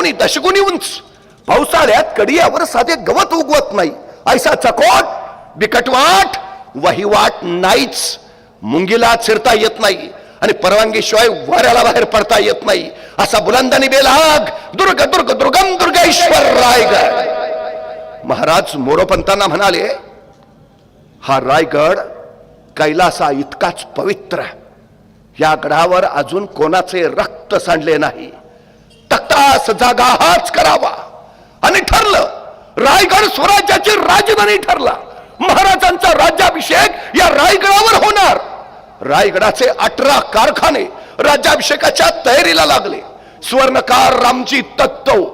दशगुणी दशगुणी उंच. पावसाळ्यात कडियावर साधे गवत उगवत नाही. ऐसा चकोट बिकटवाट वहिवाट नाहीच. मुंगीला चिरता येत नाही आणि परवानगीशिवाय वाऱ्याला बाहेर पडता येत नाही. असा बुलंदानी बेलाग दुर्ग दुर्ग दुर्गम दुर्गेश्वर रायगड. महाराज मोरोपंतांना म्हणाले हा रायगड कैलासा इतकाच पवित्र. या गडावर अजून कोणाचे रक्त सांडले नाही. तक्तास जागा हाच करावा. आणि ठरलं रायगड स्वराज्याची राजधानी ठरला. महाराजांचा राज्याभिषेक या रायगडावर होणार. रायगडाचे अठरा कारखाने राज्याभिषेकाच्या तयारीला लागले. स्वर्णकार रामजी तत्तव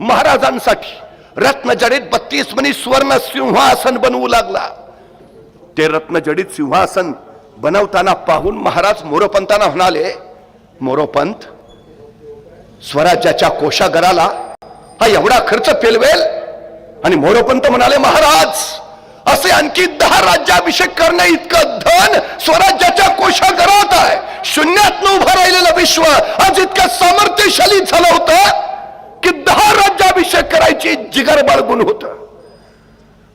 महाराजांसाठी रत्नजडीत बत्तीस मनी स्वर्ण सिंहासन बनवू लागला. ते रत्नजडीत सिंहासन बनवताना पाहून महाराज मोरोपंतांना म्हणाले मोरोपंत स्वराज्याच्या कोशागराला हा एवढा खर्च पेलवेल? आणि मोरोपंत म्हणाले महाराज असे आणखी दहा राज्याभिषेक करणे इतकं धन स्वराज्याच्या कोशागरात आहे. शून्यात उभं राहिलेलं विश्व आज इतकं सामर्थ्यशाली झालं होतं की दहा राज्याभिषेक करायची जिगर बाळगून होतं.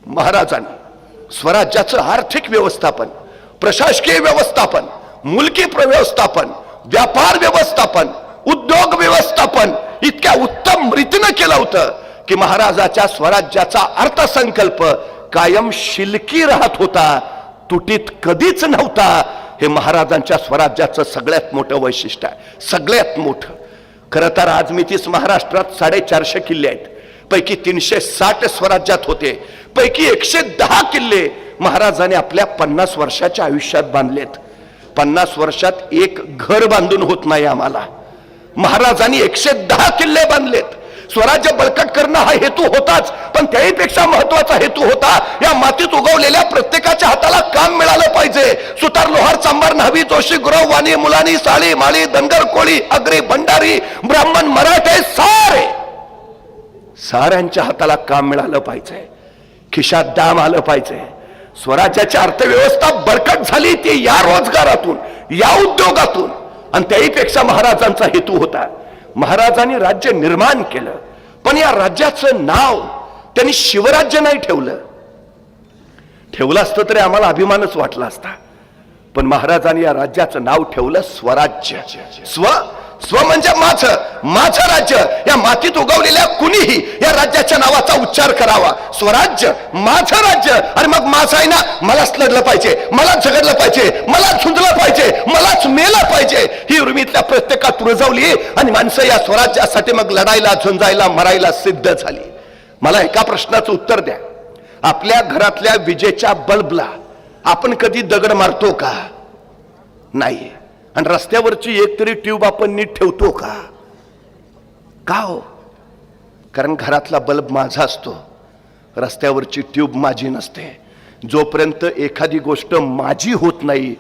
महाराजांनी स्वराज्याचं आर्थिक व्यवस्थापन प्रशासकीय व्यवस्थापन मुलकी व्यवस्थापन व्यापार व्यवस्थापन उद्योग व्यवस्थापन इतक्या उत्तम रीतीनं केलं होतं की महाराजाच्या स्वराज्याचा अर्थसंकल्प कायम शिलकी राहत होता तुटीत कधीच नव्हता. हे महाराजांच्या स्वराज्याचं सगळ्यात मोठं वैशिष्ट्य आहे. सगळ्यात मोठं. खरं तर आज मी तीस महाराष्ट्रात साडेचारशे किल्ले आहेत. पैकी तीनशे साठ स्वराज्यात होते. पैकी एकशे दहा किल्ले महाराजांनी आपल्या पन्नास वर्षाच्या आयुष्यात बांधलेत. पन्नास वर्षात एक घर बांधून होत नाही आम्हाला. महाराजांनी एकशे दहा किल्ले बांधलेत. स्वराज्य बळकट करणं हा हेतू होताच पण त्याही पेक्षा महत्त्वाचा हेतू होता या मातीत उगवलेल्या प्रत्येकाच्या हाताला काम मिळालं पाहिजे. सुतार लोहार चांबार न्हावी जोशी गुरव वाणी मुलानी साळी माळी धनगर कोळी अग्री भंडारी ब्राह्मण मराठे सारे! साऱ्यांच्या हाताला काम मिळालं पाहिजे. खिशात दाम आलं पाहिजे. स्वराज्याची अर्थव्यवस्था बळकट झाली ती या रोजगारातून या उद्योगातून. आणि त्याहीपेक्षा महाराजांचा हेतू होता. महाराजांनी राज्य निर्माण केलं. पण या राज्याचं नाव त्यांनी शिवराज्य नाही ठेवलं. ठेवलं असतं तरी आम्हाला अभिमानच वाटला असता. पण महाराजांनी या राज्याचं नाव ठेवलं स्वराज्य. स्व स्व म्हणजे माझं माझं राज्य. या मातीत उगवलेल्या कुणीही या राज्याच्या नावाचा उच्चार करावा. स्वराज्य माझं राज्य. आणि मग माझं आहे ना मलाच लढलं पाहिजे मलाच झगडलं पाहिजे मलाच झुंजलं पाहिजे मलाच मेलं पाहिजे. ही उर्मीतल्या प्रत्येकात रुजवली आणि माणसं या स्वराज्यासाठी मग लढायला झुंजायला मरायला सिद्ध झाली. मला एका प्रश्नाचं उत्तर द्या. आपल्या घरातल्या विजेच्या बल्बला आपण कधी दगड मारतो का? नाही. आणि रस्त्यावरची एक तरी ट्यूब आपण नीट ठेवतो का? का हो? कारण घरातला बल्ब माझा असतो. रस्त्यावरची ट्यूब माझी नसते. जोपर्यंत एखादी गोष्ट माझी होत नाही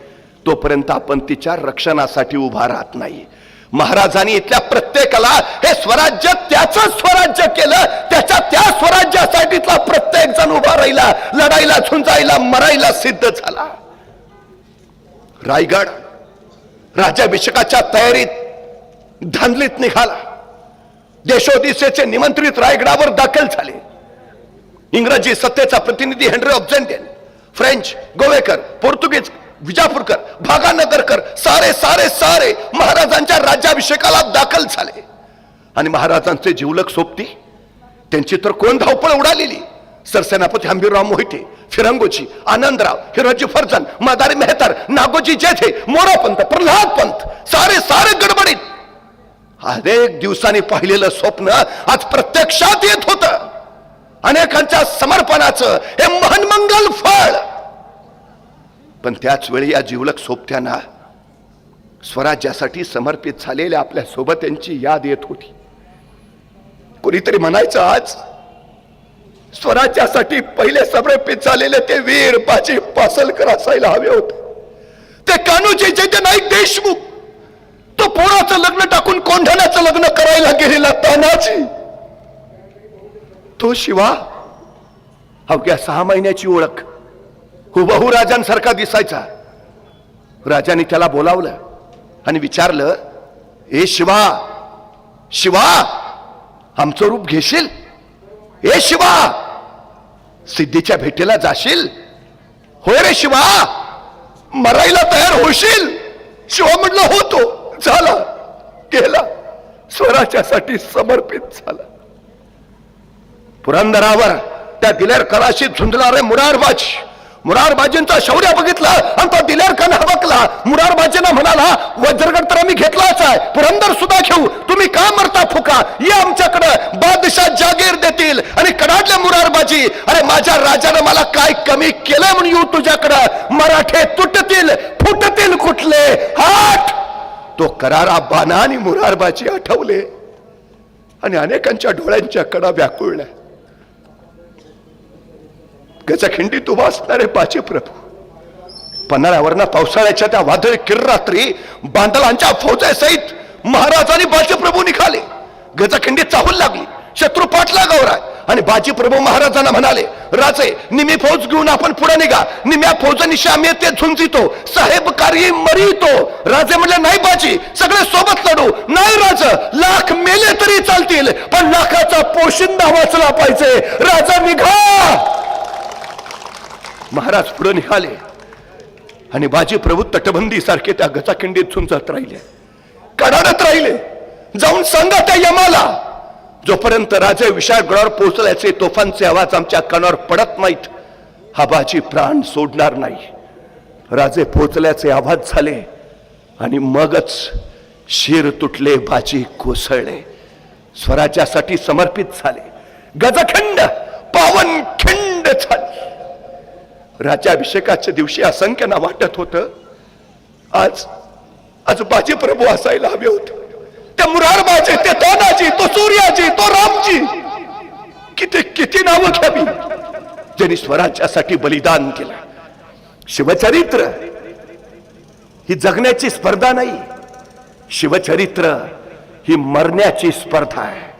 तोपर्यंत आपण तिच्या रक्षणासाठी उभा राहत नाही. महाराजांनी इथल्या प्रत्येकाला हे स्वराज्य त्याचं स्वराज्य केलं. त्याच्या त्या स्वराज्यासाठीतला प्रत्येक जण उभा राहिला. लढाईला झुंजायला मरायला सिद्ध झाला. रायगड राज्याभिषेकाच्या तयारीत धांदलीत निघाला. देशोदिशेचे निमंत्रित रायगडावर दाखल झाले. इंग्रजी सत्तेचा प्रतिनिधी हेनरी ऑब्झेंटेन फ्रेंच गोवेकर पोर्तुगीज विजापूरकर भागानगरकर सारे सारे सारे महाराजांच्या राज्याभिषेकाला दाखल झाले. आणि महाराजांचे जीवलक सोबती त्यांची तर कोण धावपळ उडालेली? सरसेनापती हंबीरराव मोहिते फिरंगोजी आनंदराव हिरोजी फर्जन मदारी मेहतर नागोजी जेथे मोरापंत प्रल्हाद पंत सारे सारे गडबडीत. अनेक दिवसांनी पाहिलेलं स्वप्न आज प्रत्यक्षात येत होत. अनेकांच्या समर्पणाचं हे महनमंगल फळ. पण त्याच वेळी या जीवलक सोबत्यांना स्वराज्यासाठी समर्पित झालेल्या आपल्या सोबत्यांची याद येत होती. कोणीतरी म्हणायचं आज स्वराज्यासाठी पहिले समर्पित झालेले ते वीर बाजी पासलकर असायला हवे होते. ते कानूजी जे नाईक देशमुख तो पोराचं लग्न टाकून कोंढाण्याचं लग्न करायला गेलेला तानाजी. तो शिवा अवघ्या सहा महिन्याची ओळख हुबहू राजांसारखा दिसायचा. राजाने त्याला बोलावलं आणि विचारलं ए शिवा शिवा आमचं रूप घेशील? ए शिवा सिद्धीच्या भेटीला जाशील? होय रे शिवा मरायला तयार होशील? शिवा म्हटलं होतो झाला. गेला. स्वराच्यासाठी समर्पित झाला. पुरंदरावर त्या दिलेर कराशी झुंजणारे मुरारबाजी मुरारबाजींचा शौर्य बघितला आणि तो दिलेर खान हबकला मुरारबाजींना म्हणाला वज्रगड तर आम्ही घेतलाच आहे पुरंदर सुद्धा घेऊ. तुम्ही का मरता फुका? ये आमच्याकडं. बादशाह जागीर देतील. आणि कडाडले मुरारबाजी अरे माझ्या राजानं मला काय कमी केलं म्हणून येऊ तुझ्याकडं? मराठे तुटतील फुटतील कुठले? हाट. तो करारा बाना आणि मुरारबाजी आठवले. आणि अनेकांच्या डोळ्यांच्या कडा व्याकुळल्या गजखिंडीत उभा असणारे पाचे प्रभू पन्हाळ्यावरनं पावसाळ्याच्या त्या वादळी किररात्री बांदलांच्या फौजेसहित महाराज आणि बाजी प्रभू निघाले. गजखिंडी चाहूल लागली शत्रू पाठला गौराय आणि बाजी प्रभू महाराजांना म्हणाले राजे निमी फौज घेऊन आपण पुढे निघा. निम्या फौजांनी आम्ही ते झुंजितो. साहेब कार्य मरितो. राजे म्हणले नाही बाजी सगळे सोबत लढू. नाही राज लाख मेले तरी चालतील पण लाखाचा पोशिंदा वाचला पाहिजे. राजा निघा. महाराज पुढे निघाले. आणि बाजीप्रभू तटबंदी सारखे त्या गचाखिंडीत झुंजत राहिले. कडाडत राहिले. जाऊन सांगा त्या यमाला. जोपर्यंत राजे विशाळगडावर पोहोचल्याचे तोफांचे आवाज आमच्या कानावर पडत नाहीत हा बाजी प्राण सोडणार नाही. राजे पोहोचल्याचे आवाज झाले आणि मगच शिर तुटले बाजी कोसळले. स्वराज्यासाठी समर्पित झाले. गजखंड पावन राज्याभिषेकाच्या दिवशी असंख्यांना वाटत होत. आज आज बाजी प्रभू असायला हवे होते. त्या मुरारबाजी ते तानाजी तो सूर्याजी तो रामजी. किती किती नावं घ्यावी? ज्यांनी स्वराज्यासाठी बलिदान केलं. शिवचरित्र ही जगण्याची स्पर्धा नाही. शिवचरित्र ही मरण्याची स्पर्धा आहे.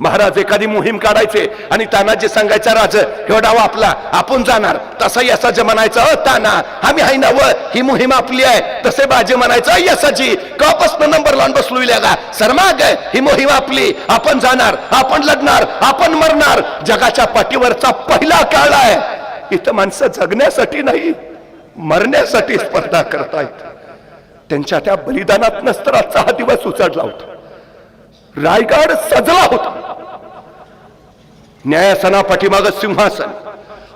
महाराज एखादी मोहीम काढायचे आणि तानाजी सांगायचा राज ह्यो डाव आपला आपण जाणार. तसा यसाजी म्हणायचं अ ताना आम्ही हाय ना व ही मोहीम आपली आहे. तसे बाजी म्हणायचं यसाजी कपासन नंबर लावून बसलो का सरमाग ही मोहीम आपली आपण जाणार आपण लढणार आपण मरणार जगाच्या पाठीवरचा पहिला काळ आहे. इथं माणसं जगण्यासाठी नाही मरण्यासाठी स्पर्धा करतायत. त्यांच्या त्या बलिदानात नसतर आजचा हा दिवस उचडला होता. रायगड सजला होता. न्यायासना पाठीमाग सिंहासन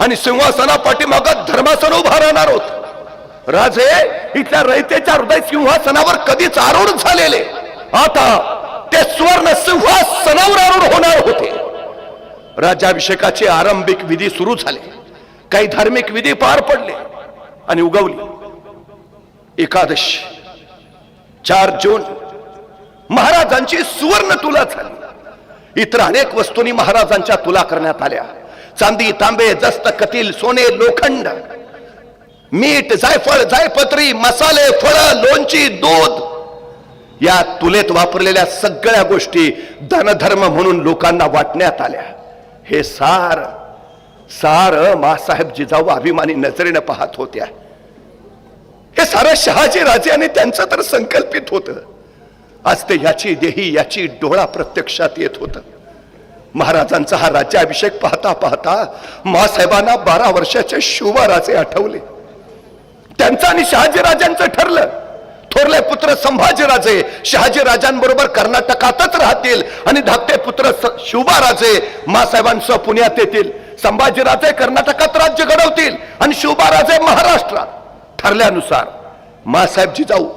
आणि सिंहासना पाठीमाग धर्मासन उभा राहणार होत. राजे इथल्या रयतेच्या हृदय सिंहासनावर कधीच आरूढ झालेले. आता ते सुवर्ण सिंहासनावर आरूढ होणार होते. राज्याभिषेकाचे आरंभिक विधी सुरू झाले. काही धार्मिक विधी पार पडले आणि उगवली. एकादशी चार जून महाराजांची सुवर्ण तुला झाली. इतर अनेक वस्तूंनी महाराजांच्या तुला करण्यात आल्या. चांदी तांबे जस्त कतील सोने लोखंड मीठ जायफळ जायपत्री मसाले फळ लोणची दूध या तुलेत वापरलेल्या सगळ्या गोष्टी धनधर्म म्हणून लोकांना वाटण्यात आल्या. हे सार सार मासाहेब जिजाऊ अभिमानी नजरेनं पाहत होत्या. हे सारं शहाजी राजे आणि त्यांचं तर संकल्पित होतं. आज ते याची देही याची डोळा प्रत्यक्षात येत होत. महाराजांचा हा राज्याभिषेक पाहता पाहता महासाहेबांना बारा वर्षाचे शुभराजे आठवले. त्यांचं आणि शहाजीराजांचं ठरलं. थोरले पुत्र संभाजीराजे शहाजीराजांबरोबर कर्नाटकातच राहतील आणि धाकटे पुत्र शिवबाराजे मासाहेबांसह पुण्यात येतील. संभाजीराजे कर्नाटकात राज्य घडवतील आणि शिवबाराजे महाराष्ट्रात. ठरल्यानुसार मासाहेब जाऊ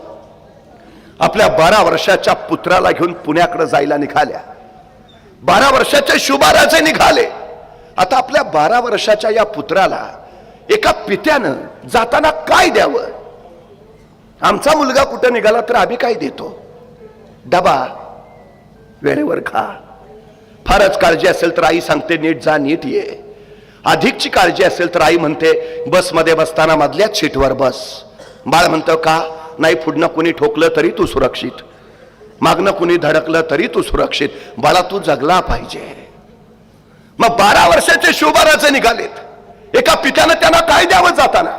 आपल्या बारा वर्षाच्या पुत्राला घेऊन पुण्याकडे जायला निघाल्या. बारा वर्षाचे शुभाराजे निघाले. आता आपल्या बारा वर्षाच्या या पुत्राला एका पित्यानं जाताना काय द्यावं? आमचा मुलगा कुठं निघाला तर आम्ही काय देतो? डबा वेळेवर खा. फारच काळजी असेल तर आई सांगते नीट जा नीट ये. अधिकची काळजी असेल तर आई म्हणते बसमध्ये बसताना मधल्याच सीटवर बस. बाळ म्हणतो का? नाही पुढनं कुणी ठोकलं तरी तू सुरक्षित. मागणं कुणी धडकलं तरी तू सुरक्षित. बाळा तू जगला पाहिजे. मग बारा वर्षाचे शिवबाराचे निघालेत. एका पित्यानं त्यांना काय द्यावं जाताना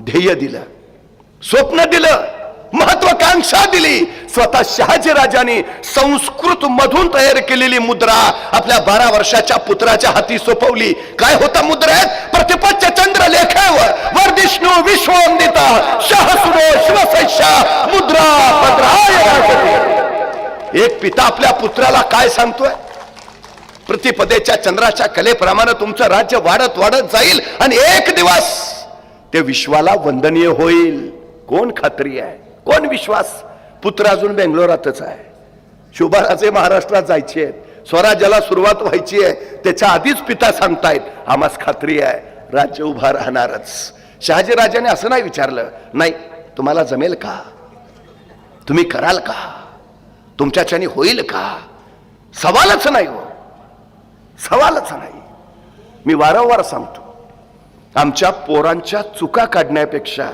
ध्येय दिलं स्वप्न दिलं महत्वाकांक्षा दिली स्वतः शहाजी राजाने संस्कृत मधून तयार केलेली मुद्रा आपल्या बारा वर्षाच्या पुत्राच्या हाती सोपवली. काय होता मुद्रेत प्रतिपच्च चंद्र लेखावर वर्धिष्णू विश्ववंदिता सहस्रो शिवसैषा मुद्रा एक पिता आपल्या पुत्राला काय सांगतोय? प्रतिपदेच्या चंद्राच्या कलेप्रमाणे तुमचं राज्य वाढत वाढत जाईल आणि एक दिवस ते विश्वाला वंदनीय होईल. कोण खात्री आहे? कोण विश्वास? पुत्र अजून बेंगलोरातच आहे. शुभाराचे महाराष्ट्रात जायचे आहेत. स्वराज्याला सुरुवात व्हायची आहे. त्याच्या आधीच पिता सांगतायत आम्हास खात्री आहे. राज्य उभा राहणारच. शहाजी राजाने असं नाही विचारलं नाही तुम्हाला जमेल का? तुम्ही कराल का? तुमच्याच्याने होईल का? सवालच नाही हो. सवालच नाही. मी वारंवार सांगतो आमच्या पोरांच्या चुका काढण्यापेक्षा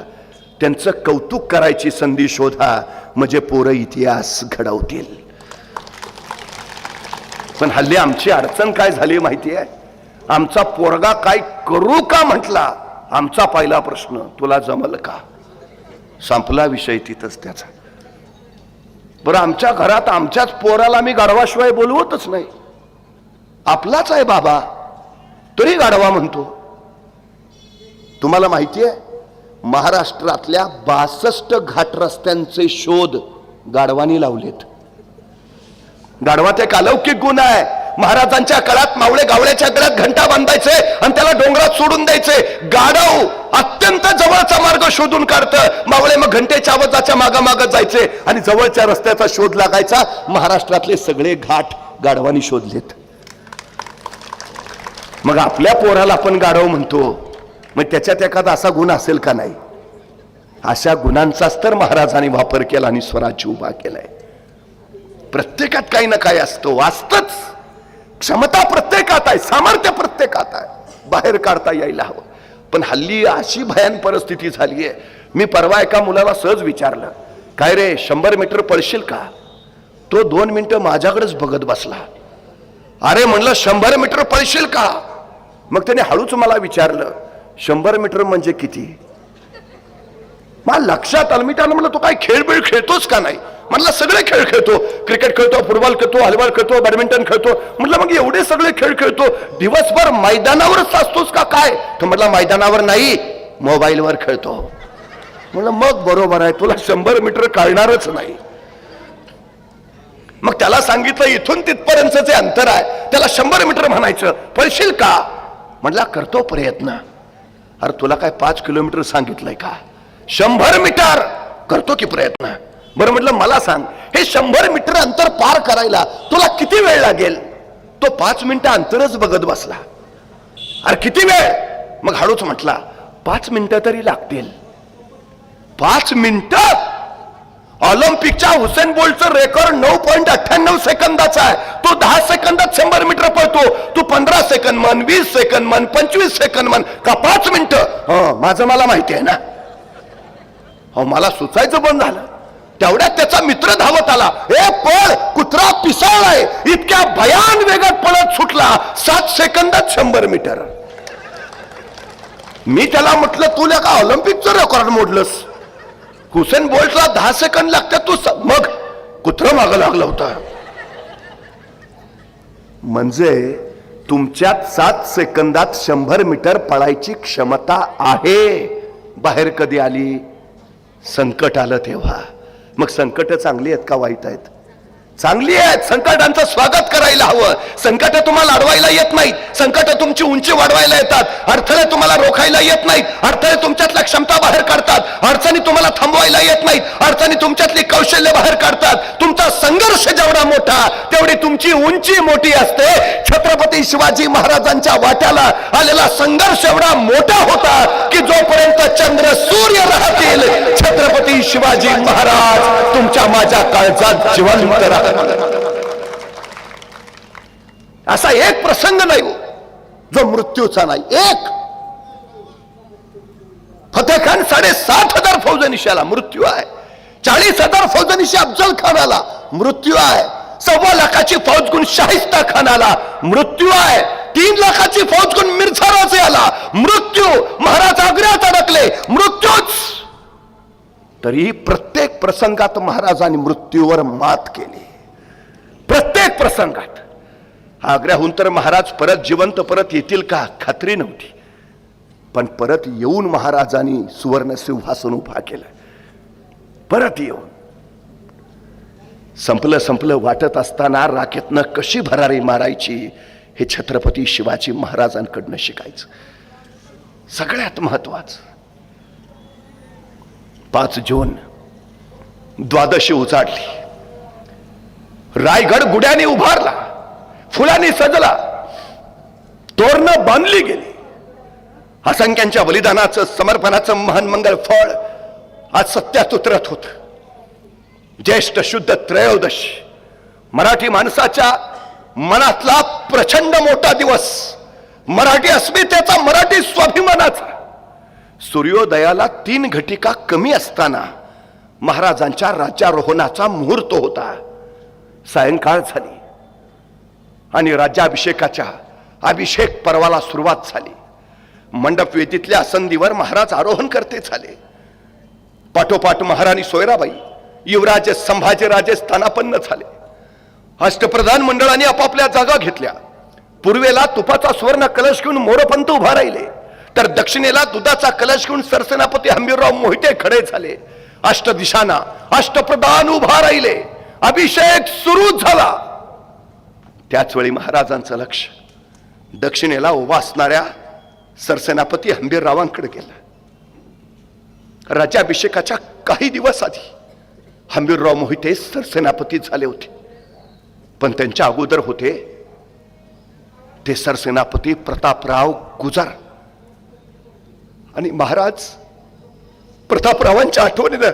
त्यांचं कौतुक करायची संधी शोधा. म्हणजे पोरं इतिहास घडवतील. पण हल्ली आमची अडचण काय झाली माहिती आहे? आमचा पोरगा काय करू का म्हटला? आमचा पहिला प्रश्न तुला जमल का? संपला विषय तिथंच त्याचा. बरं आमच्या घरात आमच्याच पोराला मी गाढवाशिवाय बोलवतच नाही. आपलाच आहे बाबा. तरी गाढवा म्हणतो. तुम्हाला माहिती आहे? महाराष्ट्रातल्या बासष्ट घाट रस्त्यांचे शोध गाढवानी लावलेत. गाढवात एक अलौकिक गुण आहे. महाराजांच्या काळात मावळे गावळ्याच्या गळ्यात घंटा बांधायचे आणि त्याला डोंगरात सोडून द्यायचे. गाढव अत्यंत जवळचा मार्ग शोधून काढतं. मावळे मग घंटेच्या आवाजाच्या मागामागत जायचे आणि जवळच्या रस्त्याचा शोध लागायचा. महाराष्ट्रातले सगळे घाट गाढवानी शोधलेत. मग आपल्या पोराला आपण गाढव म्हणतो. मग त्याच्यात एखादा असा गुण असेल का नाही? अशा गुणांचाच तर महाराजांनी वापर केला आणि स्वराज्य उभा केलाय. प्रत्येकात काही ना काही असतो वाचतच. क्षमता प्रत्येकात आहे सामर्थ्य प्रत्येकात आहे. बाहेर काढता यायला हवं. पण हल्ली अशी भयान परिस्थिती झाली आहे. मी परवा एका मुलाला सहज विचारलं काय रे शंभर मीटर पळशील का? तो दोन मिनटं माझ्याकडेच बघत बसला. अरे म्हणलं शंभर मीटर पळशील का? मग त्याने हळूच मला विचारलं शंभर मीटर म्हणजे किती? मला लक्षात आलं मी त्याला म्हटलं तू काय खेळ खेळतोच खेळतोस का नाही? म्हटलं सगळे खेळ खेळतो. क्रिकेट खेळतो फुटबॉल खेळतो हॉलीबॉल खेळतो बॅडमिंटन खेळतो. म्हटलं मग एवढे सगळे खेळ खेळतो दिवसभर मैदानावरच असतोस का काय? तो म्हटलं मैदानावर नाही मोबाईलवर खेळतो. म्हटलं मग बरोबर आहे तुला शंभर मीटर काढणारच नाही. मग त्याला सांगितलं इथून तिथपर्यंत जे अंतर आहे त्याला शंभर मीटर म्हणायचं. पळशील का? म्हटला करतो प्रयत्न. अरे तुला काय पाच किलोमीटर सांगितलंय का? शंभर मीटर! करतो की प्रयत्न? बरं म्हटलं मला सांग हे शंभर मीटर अंतर पार करायला तुला किती वेळ लागेल? तो पाच मिनिटं अंतरच बघत बसला. अरे किती वेळ? मग हळूच म्हटला पाच मिनिटं तरी लागतील. पाच मिनिटं? ऑलिम्पिकच्या हुसेन बोल्टचं रेकॉर्ड नऊ पॉईंट अठ्ठ्याण्णव सेकंदाचा आहे. तो दहा सेकंदात शंभर मीटर पळतो. तू पंधरा सेकंद मन वीस सेकंद मन पंचवीस सेकंद मन का पाच मिनिटं? माझं मला माहिती आहे ना. हो मला सुचायचं बंद झालं. तेवढ्यात त्याचा मित्र धावत आला. हे पळ कुत्रा पिसाळलाय. इतक्या भयान वेगात पळत सुटला. सात सेकंदात शंभर मीटर. मी त्याला म्हटलं तुला का ऑलिम्पिकचं रेकॉर्ड मोडलंस. हुसेन बोल्टला दहा सेकंद लागतात तू मग कुत्र मागं लागलं होतं. म्हणजे तुमच्यात सात सेकंदात शंभर मीटर पळायची क्षमता आहे. बाहेर कधी आली? संकट आलं तेव्हा. मग संकट चांगली आहेत का वाईट आहेत? चांगली आहेत संकटांचं स्वागत करायला हवं. संकट तुम्हाला अडवायला येत नाहीत. संकट तुमची उंची वाढवायला येतात. अडथळे तुम्हाला रोखायला येत नाहीत. अडथळे तुमच्यातल्या क्षमता बाहेर काढतात. अडचणी तुम्हाला थांबवायला येत नाहीत. अडचणी तुमच्यातली कौशल्य बाहेर काढतात. तुमचा संघर्ष जेवढा मोठा तेवढी तुमची उंची मोठी असते. छत्रपती शिवाजी महाराजांच्या वाट्याला आलेला संघर्ष एवढा मोठा होता की जोपर्यंत चंद्र सूर्य राहतील छत्रपती शिवाजी महाराज आजच्या माझ्या काळजात जिवंत राहतील असा एक प्रसंग नाही हो, जो मृत्यूचा नाही एक. फतेह खान साडेसात हजार फौजनिशाला मृत्यू आहे. चाळीस हजार फौजनिशी अफजल खानाला मृत्यू आहे. सव्वा लाखाची फौज गुण शाहिस्ता खानाला मृत्यू आहे. तीन लाखाची फौज गुण मिर्झा राजे आला मृत्यू. महाराज आग्र्यात अडकले. मृत्यूच. तरी प्रत्येक प्रसंगात महाराजांनी मृत्यूवर मात केली. प्रत्येक प्रसंगात. आग्र्याहून तर महाराज परत जिवंत परत येतील का खात्री नव्हती. पण परत येऊन महाराजांनी सुवर्ण सिंहासन उभा केलं. परत येऊन. संपलं संपलं वाटत असताना राखेतनं कशी भरारी मारायची हे छत्रपती शिवाजी महाराजांकडनं शिकायचं. सगळ्यात महत्वाचं. पाच जून द्वादशी उजाडली. रायगड गुड्याने उभारला फुलांनी सजला तोरणं बांधली गेली. असंख्यांच्या बलिदानाचं समर्पणाचं महान मंगल फळ आज सत्यात उतरत होत. ज्येष्ठ शुद्ध त्रयोदशी मराठी माणसाच्या मनातला प्रचंड मोठा दिवस मराठी अस्मितेचा मराठी स्वाभिमानाचा. सूर्योदयाला तीन घटिका कमी असताना महाराजांच्या राज्यारोहणाचा मुहूर्त होता. सायंकाळ झाली. आणि राज्याभिषेकाच्या अभिषेक पर्वाला सुरुवात झाली. मंडप वेदीतल्या संधीवर महाराज आरोहण करते झाले. पाठोपाठ महाराणी सोयराबाई युवराज संभाजीराजे स्थानापन्न झाले. अष्टप्रधान मंडळाने आपापल्या जागा घेतल्या. पूर्वेला तुपाचा सुवर्ण कलश घेऊन मोरपंत उभा राहिले. तर दक्षिणेला दुधाचा कलश घेऊन सरसेनापती हंबीरराव मोहिते खडे झाले. अष्टदिशांना अष्टप्रधान उभा राहिले. अभिषेक सुरू झाला. त्याच वेळी महाराजांचं लक्ष दक्षिणेला उभा असणाऱ्या सरसेनापती हंबीररावांकडे गेलं. राज्याभिषेकाच्या काही दिवस आधी हंबीरराव मोहिते सरसेनापती झाले होते. पण त्यांच्या अगोदर होते ते सरसेनापती प्रतापराव गुजर आणि महाराज प्रतापरावांच्या आठवणीनं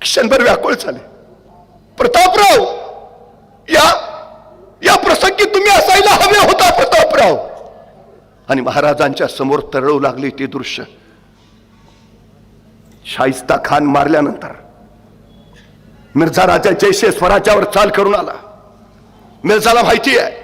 क्षणभर व्याकुळ झाले. प्रतापराव या या प्रसंगी तुम्ही असायला हवे होता प्रतापराव. आणि महाराजांच्या समोर तरळू लागले ते दृश्य. शाहिस्ता खान मारल्यानंतर मिर्झा राजा जैसे स्वराज्यावर चाल करून आला. मिर्झाला माहिती आहे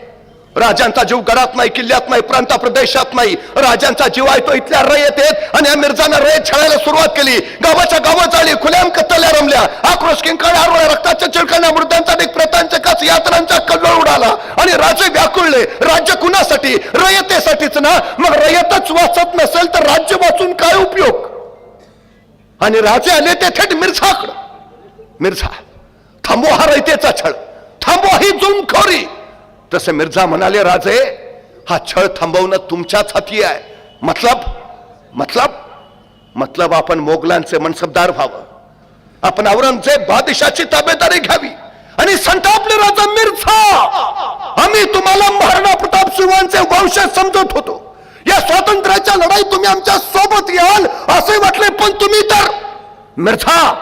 राजांचा जीव गडात नाही किल्ल्यात नाही प्रांता प्रदेशात नाही. राजांचा जीव आहे तो इथल्या रयत येत आणि या मिर्झानं रयत छळायला सुरुवात केली. गावाच्या गावात झाली खुल्याम कत्तल्या रमल्या. आक्रोश किंकाळ्या आरोळ्या रक्ताच्या चिळकण्या मृतांचा एक प्रतांच्या काच यात्रांचा कल्लोळ उडाला आणि राजे व्याकुळले. राज्य कुणासाठी? रयतेसाठीच ना. मग रयतच वाचत नसेल तर राज्य वाचून काय उपयोग? आणि राजे आले ते थेट मिर्झाकडं. मिर्झा थांबवा हा रयतेचा छळ. थांबवा ही जुमखोरी. तसे मिर्झा म्हणाले राजे हा छळ थांबवणं तुमच्याच हाती आहे. मतलब? मतलब? मतलब आपण मोगलांचे मनसबदार व्हावं. आपण औरंगजेब बादशाची ताबेदारी घ्यावी आणि संतापले राजा मिर्झा. आम्ही तुम्हाला महाराणा प्रताप सिंहांचे वंशज समजत होतो. या स्वातंत्र्याच्या लढाईत तुम्ही आमच्यासोबत याल असे वाटले पण तुम्ही तर. मिर्झा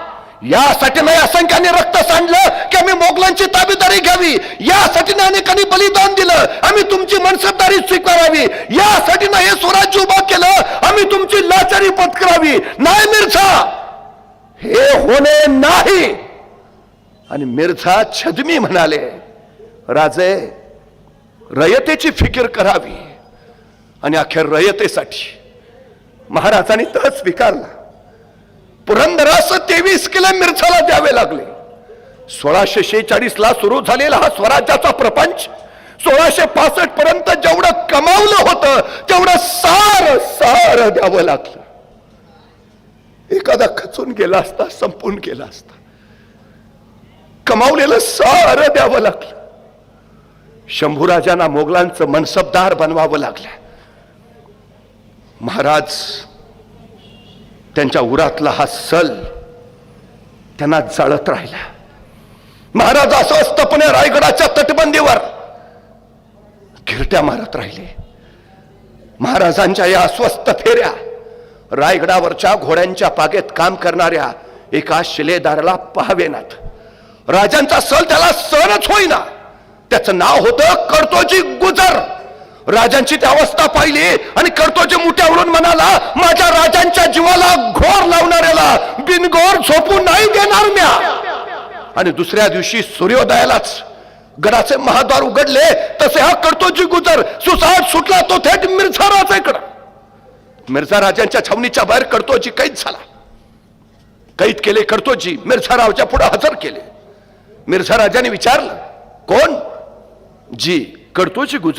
यासाठी नाही असंख्याने रक्त सांडलं की आम्ही मोगलांची ताबेदारी घ्यावी. यासाठी नाही अनेकांनी बलिदान दिलं. आम्ही तुमची मनसबदारी स्वीकारावी. यासाठी नाही हे स्वराज्य उभा केलं. आम्ही तुमची लाचारी पत्करावी. नाही मिर्झा. हे होणे नाही. आणि मिर्झा छदमी म्हणाले राजे रयतेची फिकीर करावी. आणि अखेर रयतेसाठी महाराजांनी तह स्वीकारला. पुरंदरास तेवीस किलो मिरसाला द्यावे लागले. सोळाशे शेचाळीस ला सुरू झालेला हा स्वराज्याचा प्रपंच सोळाशे पासष्ट पर्यंत जेवढं कमावलं होतं तेवढं सार सार द्यावं लागलं. एखादा खचून गेला असता संपून गेला असता कमावलेलं सार द्यावं लागलं. शंभूराजांना मोगलांचं मनसबदार बनवावं लागलं. महाराज त्यांच्या उरातला हा सल त्यांना जाळत राहिला. महाराज अस्वस्थपणे रायगडाच्या तटबंदीवर घिरट्या मारत राहिले. महाराजांच्या या अस्वस्थ फेऱ्या रायगडावरच्या घोड्यांच्या पागेत काम करणाऱ्या एका शिलेदाराला पाहावेनात. राजांचा सल त्याला सहनच होईना. त्याचं नाव होतं कर्तोजी गुजर. राजांची ती अवस्था पाहिली आणि कर्तोजी मुठ्यावरून म्हणाला माझ्या राजांच्या जीवाला घोर लावणाऱ्याला बिनघोर झोपू नाही देणार म्या. आणि दुसऱ्या दिवशी सूर्योदयालाच गडाचे महाद्वार उघडले तसे हा कर्तोजी गुजर सुसाट सुटला तो थेट मिर्झा राजाकडे. मिर्झा राजांच्या छावणीच्या बाहेर कर्तोजी कैद झाला. कैद केले कडतोजी मिर्झा रावच्या पुढे हजर केले. मिर्झा राजाने विचारलं कोण? जी कडतोजी गुजर.